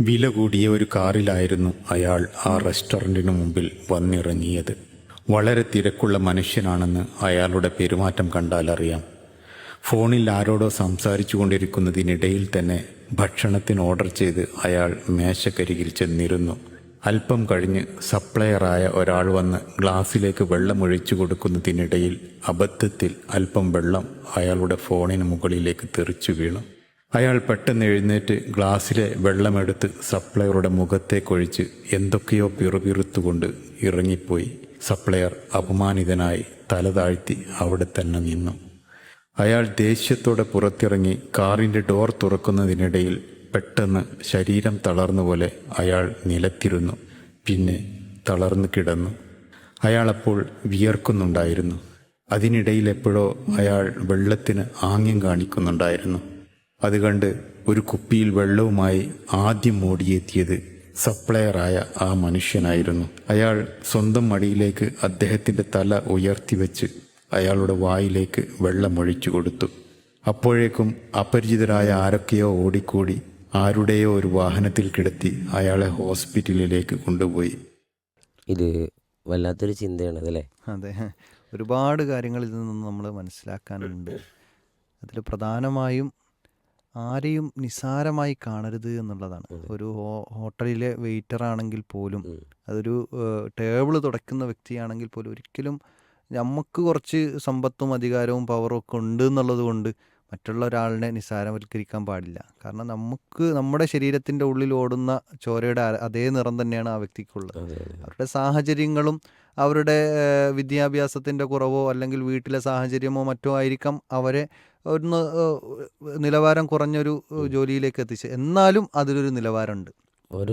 വില കൂടിയ ഒരു കാറിലായിരുന്നു അയാൾ ആ റെസ്റ്റോറന്റിന് മുമ്പിൽ വന്നിറങ്ങിയത്. വളരെ തിരക്കുള്ള മനുഷ്യനാണെന്ന് അയാളുടെ പെരുമാറ്റം കണ്ടാൽ അറിയാം. ഫോണിൽ ആരോടോ സംസാരിച്ചു കൊണ്ടിരിക്കുന്നതിനിടയിൽ തന്നെ ഭക്ഷണത്തിന് ഓർഡർ ചെയ്ത് അയാൾ മേശക്കരികിൽ ചെന്നിരുന്നു. അല്പം കഴിഞ്ഞ് സപ്ലയറായ ഒരാൾ വന്ന് ഗ്ലാസ്സിലേക്ക് വെള്ളം ഒഴിച്ചു കൊടുക്കുന്നതിനിടയിൽ അബദ്ധത്തിൽ അല്പം വെള്ളം അയാളുടെ ഫോണിന് മുകളിലേക്ക് തെറിച്ചു വീണു. അയാൾ പെട്ടെന്ന് എഴുന്നേറ്റ് ഗ്ലാസ്സിലെ വെള്ളമെടുത്ത് സപ്ലയറുടെ മുഖത്തേക്കൊഴിച്ച് എന്തൊക്കെയോ പിറുപിറുത്തുകൊണ്ട് ഇറങ്ങിപ്പോയി. സപ്ലയർ അപമാനിതനായി തല താഴ്ത്തി അവിടെ തന്നെ നിന്നു. അയാൾ ദേഷ്യത്തോടെ പുറത്തിറങ്ങി കാറിന്റെ ഡോർ തുറക്കുന്നതിനിടയിൽ പെട്ടെന്ന് ശരീരം തളർന്നുപോലെ അയാൾ നിലത്തിരുന്നു. പിന്നെ തളർന്നു കിടന്നു. അയാളപ്പോൾ വിയർക്കുന്നുണ്ടായിരുന്നു. അതിനിടയിൽ എപ്പോഴോ അയാൾ വെള്ളത്തിന് ആംഗ്യം കാണിക്കുന്നുണ്ടായിരുന്നു. അത് കണ്ട് ഒരു കുപ്പിയിൽ വെള്ളവുമായി ആദ്യം ഓടിയെത്തിയത് സപ്ലയറായ ആ മനുഷ്യനായിരുന്നു. അയാൾ സ്വന്തം മടിയിലേക്ക് അദ്ദേഹത്തിന്റെ തല ഉയർത്തി വെച്ച് അയാളുടെ വായിലേക്ക് വെള്ളമൊഴിച്ചു കൊടുത്തു. അപ്പോഴേക്കും അപരിചിതരായ ആരൊക്കെയോ ഓടിക്കൂടി ആരുടെയോ ഒരു വാഹനത്തിൽ കിടത്തി അയാളെ ഹോസ്പിറ്റലിലേക്ക് കൊണ്ടുപോയി. ഇത് വല്ലാത്തൊരു ചിന്തയാണ് അതല്ലേ അതെ. ഒരുപാട് കാര്യങ്ങൾ ഇതിൽ നിന്ന് നമ്മൾ മനസ്സിലാക്കാനുണ്ട്. അതിൽ പ്രധാനമായും ആരെയും നിസാരമായി കാണരുത് എന്നുള്ളതാണ്. ഒരു ഹോട്ടലിലെ വെയിറ്റർ ആണെങ്കിൽ പോലും അതൊരു ടേബിൾ തുടയ്ക്കുന്ന വ്യക്തിയാണെങ്കിൽ പോലും ഒരിക്കലും നമുക്ക് കുറച്ച് സമ്പത്തും അധികാരവും പവറും ഒക്കെ ഉണ്ട് എന്നുള്ളത് കൊണ്ട് മറ്റുള്ള ഒരാളിനെ നിസ്സാരവൽക്കരിക്കാൻ പാടില്ല. കാരണം നമുക്ക് നമ്മുടെ ശരീരത്തിന്റെ ഉള്ളിൽ ഓടുന്ന ചോരയുടെ അതേ നിറം തന്നെയാണ് ആ വ്യക്തിക്കുള്ളത്. അവരുടെ സാഹചര്യങ്ങളും അവരുടെ വിദ്യാഭ്യാസത്തിന്റെ കുറവോ അല്ലെങ്കിൽ വീട്ടിലെ സാഹചര്യമോ മറ്റോ ആയിരിക്കാം അവരെ ഒന്ന് നിലവാരം കുറഞ്ഞൊരു ജോലിയിലേക്ക് എത്തിച്ച്. എന്നാലും അതിലൊരു നിലവാരമുണ്ട്. ഓരോ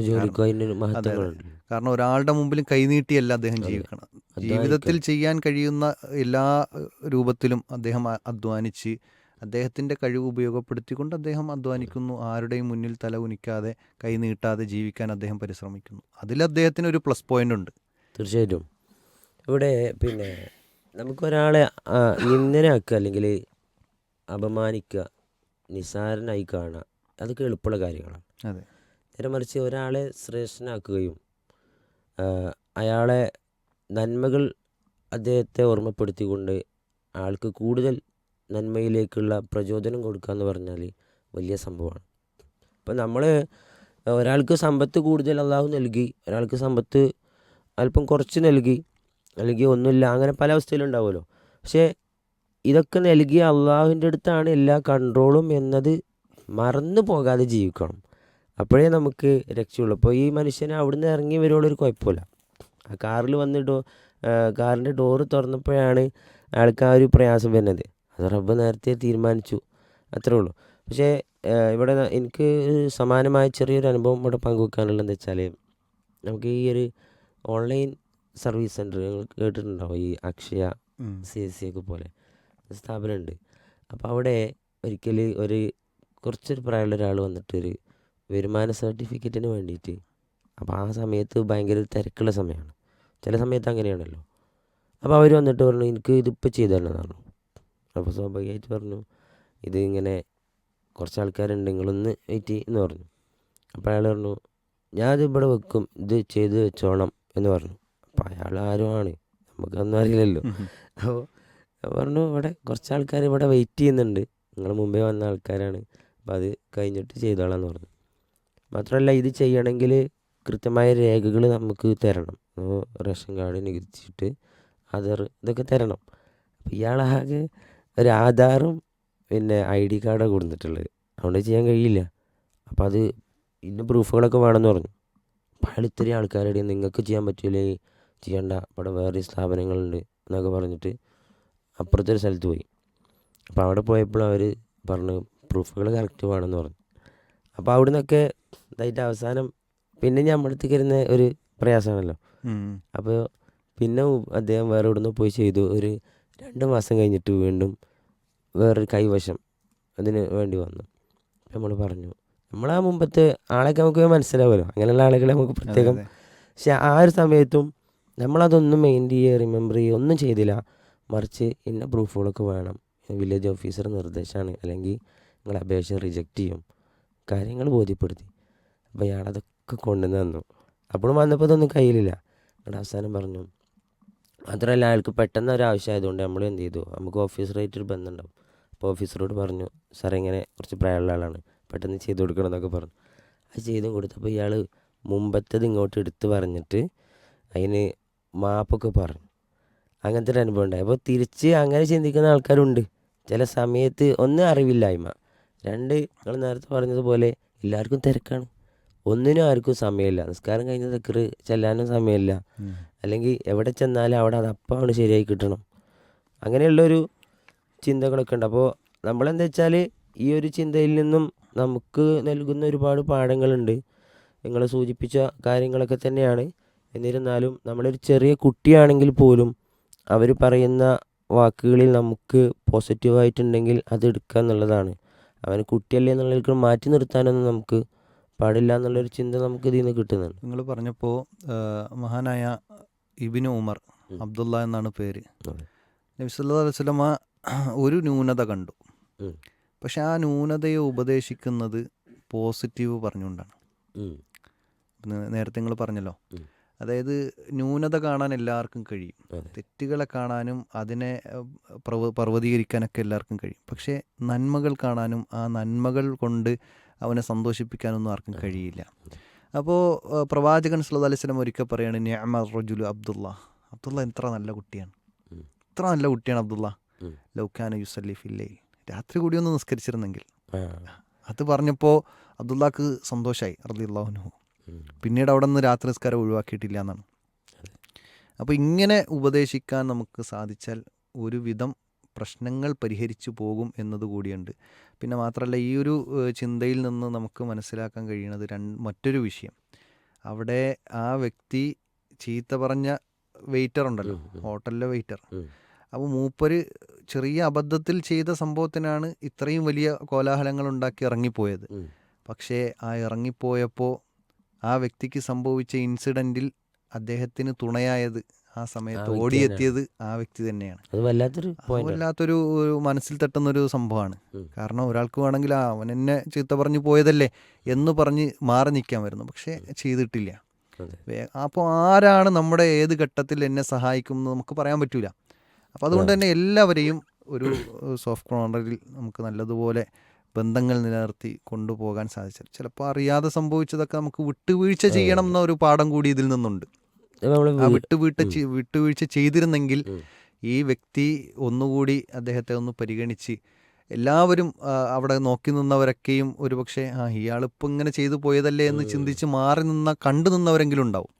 കാരണം ഒരാളുടെ മുമ്പിലും കൈനീട്ടിയല്ല അദ്ദേഹം ജീവിക്കണം. ജീവിതത്തിൽ ചെയ്യാൻ കഴിയുന്ന എല്ലാ രൂപത്തിലും അദ്ദേഹം അധ്വാനിച്ച് അദ്ദേഹത്തിന്റെ കഴിവ് ഉപയോഗപ്പെടുത്തിക്കൊണ്ട് അദ്ദേഹം അധ്വാനിക്കുന്നു. ആരുടെയും മുന്നിൽ തല ഉനിക്കാതെ കൈ നീട്ടാതെ ജീവിക്കാൻ അദ്ദേഹം പരിശ്രമിക്കുന്നു. അതിൽ അദ്ദേഹത്തിന് ഒരു പ്ലസ് പോയിന്റ് ഉണ്ട്. തീർച്ചയായിട്ടും. ഇവിടെ പിന്നെ നമുക്കൊരാളെ നിന്ദനാക്കുക അല്ലെങ്കിൽ അപമാനിക്കുക നിസാരനായി കാണുക അതൊക്കെ എളുപ്പമുള്ള കാര്യങ്ങളാണ്. അതെ. നേരെ മറിച്ച് ഒരാളെ ശ്രേഷ്ഠനാക്കുകയും അയാളെ നന്മകൾ അദ്ദേഹത്തെ ഓർമ്മപ്പെടുത്തിക്കൊണ്ട് ആൾക്ക് കൂടുതൽ നന്മയിലേക്കുള്ള പ്രചോദനം കൊടുക്കുക എന്ന് പറഞ്ഞാൽ വലിയ സംഭവമാണ്. അപ്പം നമ്മൾ ഒരാൾക്ക് സമ്പത്ത് കൂടുതൽ അള്ളാഹു നൽകി ഒരാൾക്ക് സമ്പത്ത് അല്പം കുറച്ച് നൽകി അല്ലെങ്കിൽ ഒന്നുമില്ല അങ്ങനെ പല അവസ്ഥയിലുണ്ടാവുമല്ലോ പക്ഷേ ഇതൊക്കെ നൽകിയ അള്ളാഹുവിന്റെ അടുത്താണ് എല്ലാ കൺട്രോളും എന്നത് മറന്നു പോകാതെ ജീവിക്കണം. അപ്പോഴേ നമുക്ക് രക്ഷയുള്ളൂ. അപ്പോൾ ഈ മനുഷ്യനെ അവിടുന്ന് ഇറങ്ങി വരുവുള്ളൊരു കുഴപ്പമില്ല. ആ കാറിൽ വന്ന് ഡോ കാറിന്റെ ഡോറ് തുറന്നപ്പോഴാണ് അയാൾക്ക് ആ ഒരു പ്രയാസം വരുന്നത്. അത് റബ്ബ് നേരത്തെ തീരുമാനിച്ചു. അത്രേ ഉള്ളൂ. പക്ഷേ ഇവിടെ എനിക്ക് സമാനമായ ചെറിയൊരു അനുഭവം ഇവിടെ പങ്കുവെക്കാനുള്ളത് എന്താ വെച്ചാൽ നമുക്ക് ഈ ഒരു ഓൺലൈൻ സർവീസ് സെന്റർ നിങ്ങൾ കേട്ടിട്ടുണ്ടാവും. ഈ അക്ഷയ. സി എസ് സി ഒക്കെ പോലെ. സ്ഥാപനമുണ്ട്. അപ്പോൾ അവിടെ ഒരിക്കൽ ഒരു കുറച്ചൊരു പ്രായമുള്ള ഒരാൾ വന്നിട്ട് ഒരു വരുമാന സർട്ടിഫിക്കറ്റിന് വേണ്ടിയിട്ട് അപ്പോൾ ആ സമയത്ത് ഭയങ്കര തിരക്കുള്ള സമയമാണ്. ചില സമയത്ത് അങ്ങനെയാണല്ലോ. അപ്പോൾ അവർ വന്നിട്ട് പറഞ്ഞു എനിക്ക് ഇതിപ്പോൾ ചെയ്തു പറഞ്ഞു. അപ്പോൾ സ്വാഭാവികമായിട്ട് പറഞ്ഞു ഇത് ഇങ്ങനെ കുറച്ച് ആൾക്കാരുണ്ട് നിങ്ങളൊന്ന് വെയിറ്റ് എന്ന് പറഞ്ഞു. അപ്പോൾ അയാൾ പറഞ്ഞു ഞാൻ ഇവിടെ വെക്കും ഇത് ചെയ്ത് വെച്ചോണം എന്ന് പറഞ്ഞു. അപ്പോൾ അയാൾ ആരുമാണ് നമുക്കൊന്നും അറിയില്ലല്ലോ. അപ്പോൾ പറഞ്ഞു ഇവിടെ കുറച്ച് ആൾക്കാർ ഇവിടെ വെയിറ്റ് ചെയ്യുന്നുണ്ട്. നിങ്ങൾ മുമ്പേ വന്ന ആൾക്കാരാണ്. അപ്പോൾ അത് കഴിഞ്ഞിട്ട് ചെയ്തോളാം പറഞ്ഞു. മാത്രമല്ല ഇത് ചെയ്യണമെങ്കിൽ കൃത്യമായ രേഖകൾ നമുക്ക് തരണം. റേഷൻ കാർഡ് നികുതിച്ചിട്ട് ആധാർ ഇതൊക്കെ തരണം. അപ്പോൾ ഇയാളാകെ ഒരു ആധാറും പിന്നെ ഐ ഡി കാർഡാണ് കൊടുത്തിട്ടുള്ളത്. അതുകൊണ്ട് ചെയ്യാൻ കഴിയില്ല. അപ്പോൾ അത് ഇന്ന പ്രൂഫുകളൊക്കെ വേണമെന്ന് പറഞ്ഞു. അപ്പോൾ അയാൾ ഇത്രയും ആൾക്കാരുടെ നിങ്ങൾക്ക് ചെയ്യാൻ പറ്റില്ലേ ചെയ്യണ്ട. അവിടെ വേറെ സ്ഥാപനങ്ങളുണ്ട് എന്നൊക്കെ പറഞ്ഞിട്ട് അപ്പുറത്തെ ഒരു സ്ഥലത്ത് പോയി. അപ്പോൾ അവിടെ പോയപ്പോൾ അവർ പറഞ്ഞു പ്രൂഫുകൾ കറക്റ്റ് വേണമെന്ന് പറഞ്ഞു. അപ്പോൾ അവിടെ നിന്നൊക്കെ ഇതായിട്ട് അവസാനം പിന്നെ ഞാൻ അടുത്തേക്ക് വരുന്ന ഒരു പ്രയാസമാണല്ലോ. അപ്പോൾ പിന്നെ അദ്ദേഹം വേറെ ഇവിടുന്ന് പോയി ചെയ്തു. ഒരു രണ്ട് മാസം കഴിഞ്ഞിട്ട് വീണ്ടും വേറൊരു കൈവശം അതിന് വേണ്ടി വന്നു. നമ്മൾ പറഞ്ഞു നമ്മളാ മുമ്പത്തെ ആളൊക്കെ നമുക്ക് മനസ്സിലാവുമല്ലോ. അങ്ങനെയുള്ള ആളുകളെ നമുക്ക് പ്രത്യേകം പക്ഷെ ആ ഒരു സമയത്തും നമ്മളതൊന്നും മെയിൻ ചെയ്യുക റിമെമ്പർ ചെയ്യുക ഒന്നും ചെയ്തില്ല. മറിച്ച് ഇന്ന പ്രൂഫുകളൊക്കെ വേണം. വില്ലേജ് ഓഫീസർ നിർദ്ദേശമാണ് അല്ലെങ്കിൽ നിങ്ങൾ അപേക്ഷ റിജക്റ്റ് ചെയ്യും. കാര്യങ്ങൾ ബോധ്യപ്പെടുത്തി. അപ്പോൾ ഇയാൾ അതൊക്കെ കൊണ്ടുവന്ന് തന്നു. അപ്പോഴും വന്നപ്പോൾ ഇതൊന്നും കയ്യിലില്ല. എന്നിട്ട് അവസാനം പറഞ്ഞു മാത്രമല്ല അയാൾക്ക് പെട്ടെന്ന് ഒരു ആവശ്യമായതുകൊണ്ട് നമ്മൾ എന്ത് ചെയ്തു? നമുക്ക് ഓഫീസറായിട്ട് ഒരു ബന്ധമുണ്ടാവും അപ്പോൾ ഓഫീസറോട് പറഞ്ഞു സാറേ ഇങ്ങനെ കുറച്ച് പ്രായമുള്ള ആളാണ്. പെട്ടെന്ന് ചെയ്ത് കൊടുക്കണം എന്നൊക്കെ പറഞ്ഞു. അത് ചെയ്തും കൊടുത്തപ്പോൾ ഇയാൾ മുമ്പത്തേത് ഇങ്ങോട്ട് എടുത്ത് പറഞ്ഞിട്ട് അതിന് മാപ്പൊക്കെ പറഞ്ഞു. അങ്ങനത്തെ ഒരു അനുഭവം ഉണ്ടായി. അപ്പോൾ തിരിച്ച് അങ്ങനെ ചിന്തിക്കുന്ന ആൾക്കാരുണ്ട്. ചില സമയത്ത് ഒന്ന് അറിവില്ലായ്മ. രണ്ട് നിങ്ങൾ നേരത്തെ പറഞ്ഞതുപോലെ എല്ലാവർക്കും തിരക്കാണ്. ഒന്നിനും ആർക്കും സമയമില്ല. നിസ്കാരം കഴിഞ്ഞ തെക്കറ് ചെല്ലാനും സമയമില്ല. അല്ലെങ്കിൽ എവിടെ ചെന്നാലും അവിടെ അത് അപ്പമാണ് ശരിയായി കിട്ടണം. അങ്ങനെയുള്ളൊരു ചിന്തകളൊക്കെ ഉണ്ട്. അപ്പോൾ നമ്മളെന്താ വെച്ചാൽ ഈ ഒരു ചിന്തയിൽ നിന്നും നമുക്ക് നൽകുന്ന ഒരുപാട് പാഠങ്ങളുണ്ട്. നിങ്ങൾ സൂചിപ്പിച്ച കാര്യങ്ങളൊക്കെ തന്നെയാണ്. എന്നിരുന്നാലും നമ്മളൊരു ചെറിയ കുട്ടിയാണെങ്കിൽ പോലും അവർ പറയുന്ന വാക്കുകളിൽ നമുക്ക് പോസിറ്റീവായിട്ടുണ്ടെങ്കിൽ അത് എടുക്കുക എന്നുള്ളതാണ് അവന് കുട്ടിയല്ലേ എന്നുള്ളവർക്ക് മാറ്റി നിർത്താനൊന്നും നമുക്ക് പാടില്ല എന്നുള്ളൊരു ചിന്ത നമുക്ക് ഇതിൽ നിന്ന് കിട്ടുന്നുണ്ട് നിങ്ങൾ പറഞ്ഞപ്പോൾ മഹാനായ ഇബിന് ഉമർ അബ്ദുള്ള എന്നാണ് പേര് അതെ. നബി സല്ലല്ലാഹു അലൈഹി വസല്ലമ ഒരു ന്യൂനത കണ്ടു. പക്ഷെ ആ ന്യൂനതയെ ഉപദേശിക്കുന്നത് പോസിറ്റീവ് പറഞ്ഞുകൊണ്ടാണ്. നേരത്തെ നിങ്ങൾ പറഞ്ഞല്ലോ. അതായത് ന്യൂനത കാണാൻ എല്ലാവർക്കും കഴിയും. തെറ്റുകളെ കാണാനും അതിനെ പ്രവ പർവതീകരിക്കാനൊക്കെ എല്ലാവർക്കും കഴിയും. പക്ഷേ നന്മകൾ കാണാനും ആ നന്മകൾ കൊണ്ട് അവനെ സന്തോഷിപ്പിക്കാനൊന്നും ആർക്കും കഴിയില്ല. അപ്പോൾ പ്രവാചകൻ സുല്ലാ അലൈഹി വസല്ലം ഒരിക്കൽ പറയാണ് ന്യാമ റജുലു അബ്ദുള്ള. അബ്ദുള്ള എത്ര നല്ല കുട്ടിയാണ്. ഇത്ര നല്ല കുട്ടിയാണ് അബ്ദുള്ള. ഉം. ലൗക്കാന യുസല്ലി ഫില്ലയിൽ രാത്രി കൂടി ഒന്ന് നിസ്കരിച്ചിരുന്നെങ്കിൽ. അത് പറഞ്ഞപ്പോൾ അബ്ദുള്ളക്ക് സന്തോഷമായി ഉം. പിന്നീട് അവിടെ നിന്ന് രാത്രി നിസ്കാരം ഒഴിവാക്കിയിട്ടില്ല എന്നാണ് അപ്പോൾ ഇങ്ങനെ ഉപദേശിക്കാൻ നമുക്ക് സാധിച്ചാൽ ഒരുവിധം പ്രശ്നങ്ങൾ പരിഹരിച്ചു പോകും എന്നതുകൂടിയുണ്ട് പിന്നെ മാത്രമല്ല ഈ ഒരു ചിന്തയിൽ നിന്ന് നമുക്ക് മനസ്സിലാക്കാൻ കഴിയുന്നത് രണ്ട് മറ്റൊരു വിഷയം. അവിടെ ആ വ്യക്തി ചീത്ത പറഞ്ഞ വെയിറ്റർ ഉണ്ടല്ലോ. ഹോട്ടലിലെ വെയിറ്റർ അപ്പോൾ മൂപ്പര് ചെറിയ അബദ്ധത്തിൽ ചെയ്ത സംഭവത്തിനാണ് ഇത്രയും വലിയ കോലാഹലങ്ങൾ ഉണ്ടാക്കി ഇറങ്ങിപ്പോയത്. പക്ഷേ ആ ഇറങ്ങിപ്പോയപ്പോൾ ആ വ്യക്തിക്ക് സംഭവിച്ച ഇൻസിഡന്റിൽ അദ്ദേഹത്തിന് തുണയായത് ആ സമയത്ത് ഓടിയെത്തിയത് ആ വ്യക്തി തന്നെയാണ്. അത് വല്ലാത്തൊരു മനസ്സിൽ മനസ്സിൽ തട്ടുന്നൊരു സംഭവമാണ്. കാരണം ഒരാൾക്ക് വേണമെങ്കിൽ ആ അവൻ എന്നെ ചീത്ത പറഞ്ഞു പോയതല്ലേ എന്ന് പറഞ്ഞ് മാറി നിൽക്കാൻ വരുന്നു. പക്ഷേ ചെയ്തിട്ടില്ല. അപ്പോൾ ആരാണ് നമ്മുടെ ഏത് ഘട്ടത്തിൽ എന്നെ സഹായിക്കും എന്ന് നമുക്ക് പറയാൻ പറ്റൂല. അപ്പോൾ അതുകൊണ്ട് തന്നെ എല്ലാവരെയും ഒരു സോഫ്റ്റ് കോർണറിൽ നമുക്ക് നല്ലതുപോലെ ബന്ധങ്ങൾ നിലനിർത്തി കൊണ്ടുപോകാൻ സാധിച്ചത്. ചിലപ്പോൾ അറിയാതെ സംഭവിച്ചതൊക്കെ നമുക്ക് വിട്ടുവീഴ്ച ചെയ്യണം എന്ന ഒരു പാഠം കൂടി ഇതിൽ നിന്നുണ്ട്. ആ വിട്ടുവീഴ്ച വിട്ടുവീഴ്ച ചെയ്തിരുന്നെങ്കിൽ ഈ വ്യക്തി ഒന്നുകൂടി അദ്ദേഹത്തെ ഒന്ന് പരിഗണിച്ച് എല്ലാവരും അവിടെ നോക്കി നിന്നവരൊക്കെയും ഒരുപക്ഷെ ആ ഇയാളിപ്പോൾ ഇങ്ങനെ ചെയ്തു പോയതല്ലേ എന്ന് ചിന്തിച്ച് മാറി നിന്ന കണ്ടു നിന്നവരെങ്കിലും ഉണ്ടാവും.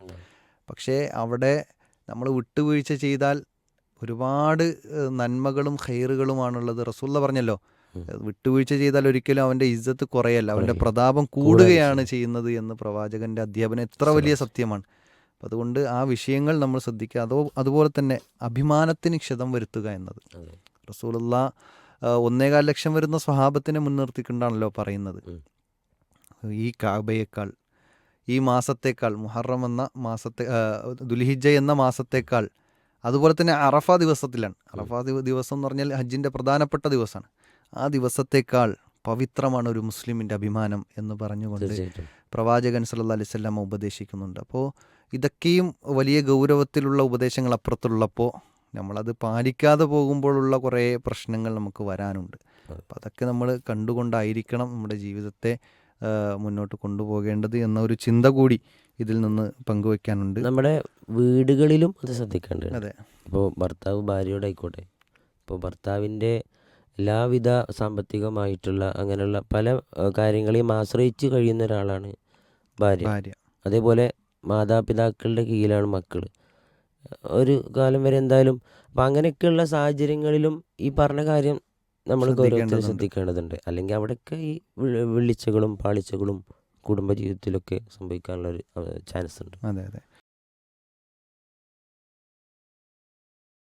പക്ഷേ അവിടെ നമ്മൾ വിട്ടുവീഴ്ച ചെയ്താൽ ഒരുപാട് നന്മകളും ഹെയറുകളുമാണുള്ളത് റസൂല്ല പറഞ്ഞല്ലോ വിട്ടുവീഴ്ച ചെയ്താൽ ഒരിക്കലും അവന്റെ ഇജ്ജത്ത് കുറയല്ല. അവന്റെ പ്രതാപം കൂടുകയാണ് ചെയ്യുന്നത് എന്ന് പ്രവാചകന്റെ അധ്യാപനം എത്ര വലിയ സത്യമാണ്. അപ്പം അതുകൊണ്ട് ആ വിഷയങ്ങൾ നമ്മൾ ശ്രദ്ധിക്കുക. അതോ അതുപോലെ തന്നെ അഭിമാനത്തിന് ക്ഷതം വരുത്തുക എന്നത്. റസൂലുള്ള ഒന്നേകാൽ ലക്ഷം വരുന്ന സ്വഹാബത്തിനെ മുൻനിർത്തിക്കൊണ്ടാണല്ലോ പറയുന്നത്. ഈ കാബയേക്കാൾ ഈ മാസത്തേക്കാൾ മുഹറം എന്ന മാസത്തെ ദുൽഹിജ എന്ന മാസത്തേക്കാൾ അതുപോലെ തന്നെ അറഫ ദിവസത്തിലാണ്. അറഫ ദിവ- ദിവസം എന്ന് പറഞ്ഞാൽ ഹജ്ജിന്റെ പ്രധാനപ്പെട്ട ദിവസമാണ്. ആ ദിവസത്തേക്കാൾ പവിത്രമാണ് ഒരു മുസ്ലിമിന്റെ അഭിമാനം എന്ന് പറഞ്ഞുകൊണ്ട് പ്രവാചകൻ സല്ല അലൈഹി വസല്ലം ഉപദേശിക്കുന്നുണ്ട്. അപ്പോൾ ഇതൊക്കെയും വലിയ ഗൗരവത്തിലുള്ള ഉപദേശങ്ങൾ അപ്പുറത്തുള്ളപ്പോൾ നമ്മളത് പാലിക്കാതെ പോകുമ്പോഴുള്ള കുറേ പ്രശ്നങ്ങൾ നമുക്ക് വരാനുണ്ട്. അപ്പോൾ അതൊക്കെ നമ്മൾ കണ്ടുകൊണ്ടായിരിക്കണം നമ്മുടെ ജീവിതത്തെ മുന്നോട്ട് കൊണ്ടുപോകേണ്ടത് എന്ന ഒരു ചിന്ത കൂടി ഇതിൽ നിന്ന് പങ്കുവെക്കാനുണ്ട് നമ്മുടെ വീടുകളിലും അത് ശ്രദ്ധിക്കേണ്ടത് അതെ. ഇപ്പോൾ ഭർത്താവ് ഭാര്യയോടായിക്കോട്ടെ. ഇപ്പോൾ ഭർത്താവിന്റെ എല്ലാവിധ സാമ്പത്തികമായിട്ടുള്ള അങ്ങനെയുള്ള പല കാര്യങ്ങളെയും ആശ്രയിച്ച് കഴിയുന്ന ഒരാളാണ് ഭാര്യ. ഭാര്യ. അതേപോലെ മാതാപിതാക്കളുടെ കീഴിലാണ് മക്കൾ ഒരു കാലം വരെ എന്തായാലും അപ്പം അങ്ങനെയൊക്കെയുള്ള സാഹചര്യങ്ങളിലും ഈ പറഞ്ഞ കാര്യം നമ്മൾ ഗൗരവത്തിൽ ശ്രദ്ധിക്കേണ്ടതുണ്ട്. അല്ലെങ്കിൽ അവിടെയൊക്കെ ഈ വിളിച്ചകളും പാളിച്ചകളും കുടുംബജീവിതത്തിലൊക്കെ സംഭവിക്കാനുള്ള ഒരു ചാൻസ് ഉണ്ട് അതെ അതെ.